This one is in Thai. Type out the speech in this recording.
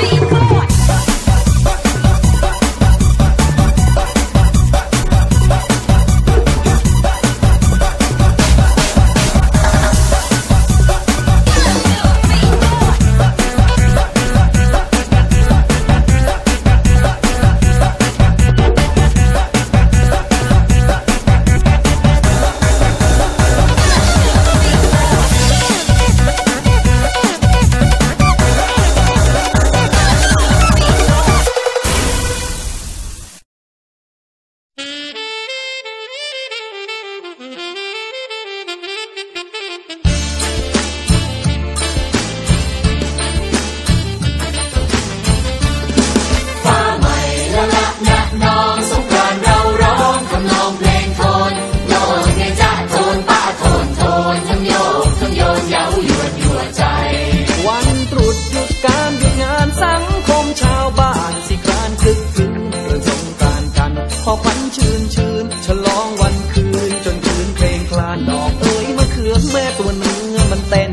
We employed. ละละนะนองสงกรานเราร้องทำนองเพลงโทนโยนไงจ๊ะโทนป้าโทนโทนทั้งโยกทั้งโยนเย้าหยวนยั่วใจ วันตรุษหยุดการหยุดงานสังคมชาวบ้านสิกรานคึกคืนเรื่องสงกรานกันพอขวัญชื่นชื่นฉลองวันคืนจนคืนเพลงคลานดอกเอ้ยมะเขือแม่ตัวเนื้อมันเต้น